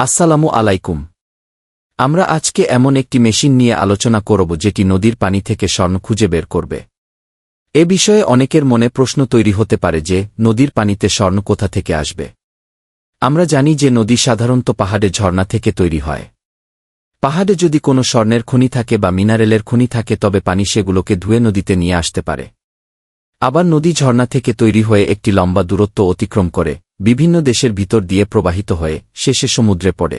আসসালামু আলাইকুম। আমরা আজকে এমন একটি মেশিন নিয়ে আলোচনা করব যেটি নদীর পানি থেকে স্বর্ণ খুঁজে বের করবে। এ বিষয়ে অনেকের মনে প্রশ্ন তৈরি হতে পারে যে, নদীর পানিতে স্বর্ণ কোথা থেকে আসবে? আমরা জানি যে নদী সাধারণত পাহাড়ে ঝর্ণা থেকে তৈরি হয়। পাহাড়ে যদি কোনো স্বর্ণের খনি থাকে বা মিনারেলের খনি থাকে, তবে পানি সেগুলোকে ধুয়ে নদীতে নিয়ে আসতে পারে। আবার নদী ঝর্ণা থেকে তৈরি হয়ে একটি লম্বা দূরত্ব অতিক্রম করে বিভিন্ন দেশের ভিতর দিয়ে প্রবাহিত হয়ে শেষে সমুদ্রে পড়ে।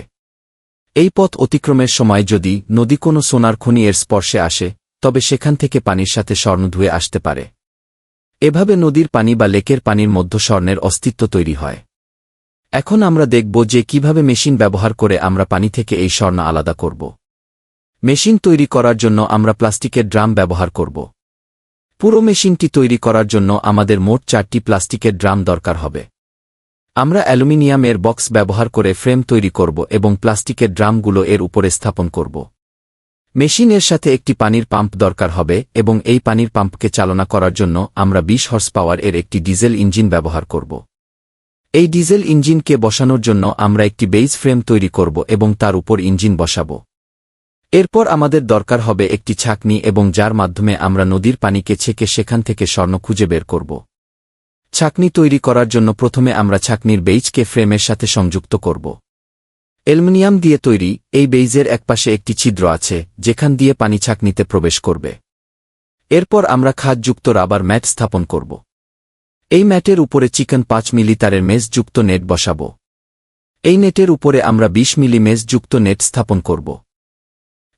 এই পথ অতিক্রমের সময় যদি নদী কোনো সোনার খনি এর স্পর্শে আসে, তবে সেখান থেকে পানির সাথে স্বর্ণ ধুয়ে আসতে পারে। এভাবে নদীর পানি বা লেকের পানির মধ্য স্বর্ণের অস্তিত্ব তৈরি হয়। এখন আমরা দেখব যে কীভাবে মেশিন ব্যবহার করে আমরা পানি থেকে এই স্বর্ণ আলাদা করব। মেশিন তৈরি করার জন্য আমরা প্লাস্টিকের ড্রাম ব্যবহার করব। পুরো মেশিনটি তৈরি করার জন্য আমাদের মোট চারটি প্লাস্টিকের ড্রাম দরকার হবে। আমরা অ্যালুমিনিয়ামের বক্স ব্যবহার করে ফ্রেম তৈরি করব এবং প্লাস্টিকের ড্রামগুলো এর উপরে স্থাপন করব। মেশিনের সাথে একটি পানির পাম্প দরকার হবে এবং এই পানির পাম্পকে চালনা করার জন্য আমরা বিশ হর্স পাওয়ার এর একটি ডিজেল ইঞ্জিন ব্যবহার করব। এই ডিজেল ইঞ্জিনকে বসানোর জন্য আমরা একটি বেইজ ফ্রেম তৈরি করব এবং তার উপর ইঞ্জিন বসাব। এরপর আমাদের দরকার হবে একটি ছাকনি এবং যার মাধ্যমে আমরা নদীর পানিকে ছেকে সেখান থেকে স্বর্ণ খুঁজে বের করব। ছাকনি তৈরি করার জন্য প্রথমে আমরা ছাকনির বেইজকে ফ্রেমের সাথে সংযুক্ত করব। অ্যালুমিনিয়াম দিয়ে তৈরি এই বেইজের একপাশে একটি ছিদ্র আছে, যেখান দিয়ে পানি ছাকনিতে প্রবেশ করবে। এরপর আমরা খাদযুক্ত রাবার ম্যাট স্থাপন করব। এই ম্যাটের উপরে চিকেন পাঁচ মিলি তারের মেজযুক্ত নেট বসাব। এই নেটের উপরে আমরা ২০ মিলি মেজযুক্ত নেট স্থাপন করব।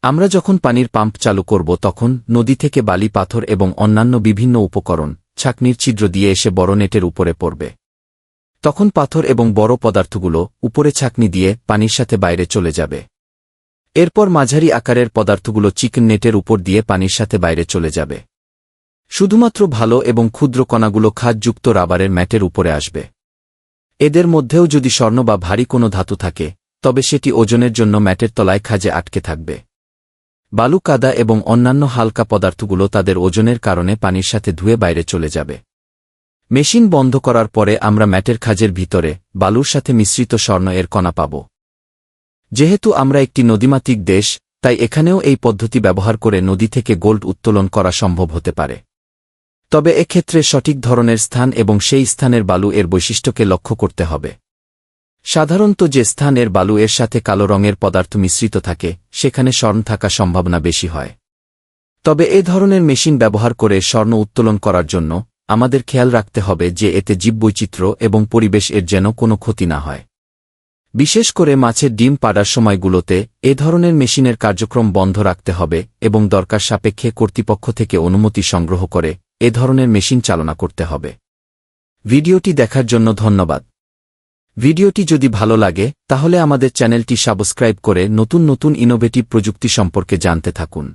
আমরা যখন পানির পাম্প চালু করব তখন নদী থেকে বালি পাথর এবং অন্যান্য বিভিন্ন উপকরণ ছাকনির ছিদ্র দিয়ে এসে বড় নেটের উপরে পড়বে। তখন পাথর এবং বড় পদার্থগুলো উপরে ছাকনি দিয়ে পানির সাথে বাইরে চলে যাবে। এরপর মাঝারি আকারের পদার্থগুলো চিকেন নেটের উপর দিয়ে পানির সাথে বাইরে চলে যাবে। শুধুমাত্র ভালো এবং ক্ষুদ্র কণাগুলো খাদযুক্ত রাবারের ম্যাটের উপরে আসবে। এদের মধ্যেও যদি স্বর্ণ বা ভারী কোনো ধাতু থাকে, তবে সেটি ওজনের জন্য ম্যাটের তলায় খাজে আটকে থাকবে। বালু কাদা এবং অন্যান্য হালকা পদার্থগুলো তাদের ওজনের কারণে পানির সাথে ধুয়ে বাইরে চলে যাবে। মেশিন বন্ধ করার পরে আমরা ম্যাটের খাজের ভিতরে বালুর সাথে মিশ্রিত স্বর্ণ এর কণা পাব। যেহেতু আমরা একটি নদীমাতিক দেশ, তাই এখানেও এই পদ্ধতি ব্যবহার করে নদী থেকে গোল্ড উত্তোলন করা সম্ভব হতে পারে। তবে এক্ষেত্রে সঠিক ধরনের স্থান এবং সেই স্থানের বালু এর বৈশিষ্ট্যকে লক্ষ্য করতে হবে। সাধারণত যে স্থানের বালু এর সাথে কালো রঙের পদার্থ মিশ্রিত থাকে, সেখানে স্বর্ণ থাকা সম্ভাবনা বেশি হয়। তবে এ ধরনের মেশিন ব্যবহার করে স্বর্ণ উত্তোলন করার জন্য আমাদের খেয়াল রাখতে হবে যে এতে জীববৈচিত্র্য এবং পরিবেশ এর যেন কোনো ক্ষতি না হয়। বিশেষ করে মাছের ডিম পাড়ার সময়গুলোতে এ ধরনের মেশিনের কার্যক্রম বন্ধ রাখতে হবে এবং দরকার সাপেক্ষে কর্তৃপক্ষ থেকে অনুমতি সংগ্রহ করে এ ধরনের মেশিন চালনা করতে হবে। ভিডিওটি দেখার জন্য ধন্যবাদ। ভিডিওটি যদি ভালো লাগে, তাহলে আমাদের চ্যানেলটি সাবস্ক্রাইব করে নতুন নতুন ইনোভেটিভ প্রযুক্তি সম্পর্কে জানতে থাকুন।